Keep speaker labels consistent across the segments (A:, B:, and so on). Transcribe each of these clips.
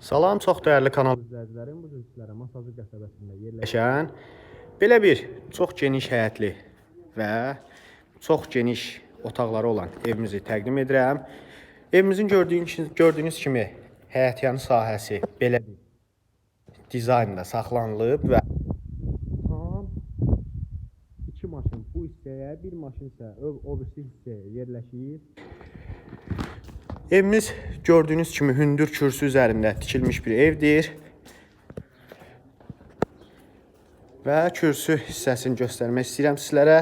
A: Salam, çox dəyərli kanal izləyicilərim. Bu gün sizlərə Masazır qəsəbəsində yerləşən belə bir çox geniş həyətli və çox geniş otaqları olan evimizi təqdim edirəm. Evimizin gördüyünüz, gördüyünüz kimi həyətyanı sahəsi belə bir dizaynda saxlanılıb və tam iki maşın bu hissəyə, bir maşın isə o, birisi hissəyə yerləşir. Evimiz gördüyünüz kimi hündür kürsü üzərində tikilmiş bir evdir. Və kürsü hissəsini göstərmək istəyirəm sizlərə.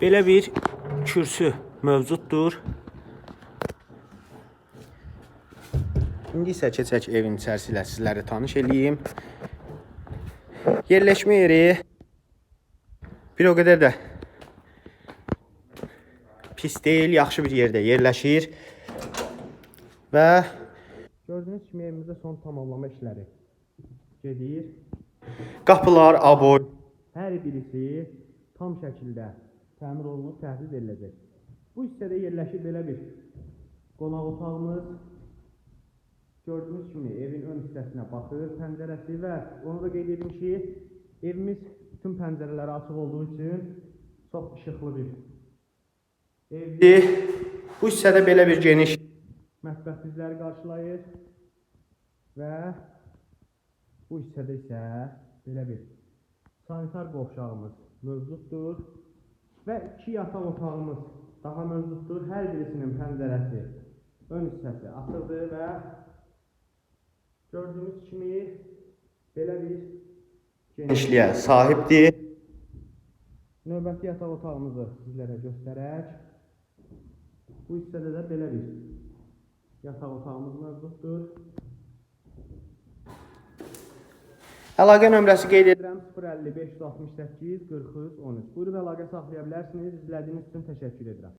A: Belə bir kürsü mövcuddur. İndi isə keçək evin içərisi ilə sizləri tanış eləyim. Yerləşmə yeri bir o qədər də pis deyil, yaxşı bir yerdə yerləşir. Və gördüyünüz kimi evimizdə son tamamlama işləri gedir. Qapılar, aboy hər birisi tam şəkildə təmir olunub, təhlil ediləcək. Bu hissədə yerləşir belə bir qonaq otağımız. Gördüyünüz kimi evin ön hissəsinə baxır, pəncərəsi və onu da qeyd ki, evimiz bütün pəncərələri açıq olduğu üçün çox işıqlı bir evdir. Bu hissədə belə bir geniş mətbəx bizləri qarşılayır və bu hissədə isə belə bir sanitar qovşağımız mövcuddur və iki yataq otağımız daha mövcuddur. Hər birisinin pəncərəsi ön hissəsi açıqdır və gördüyünüz kimi belə bir genişliyə sahibdir. Növbəti yataq otağımızı sizlərə göstərək. Bu hissədə də belə bir yataq otağımız mövcuddur. Əlaqə nömrəsi qeyd edirəm 055 168 43 13. Buyurub əlaqə saxlaya bilərsiniz. İzlədiyiniz üçün təşəkkür edirəm.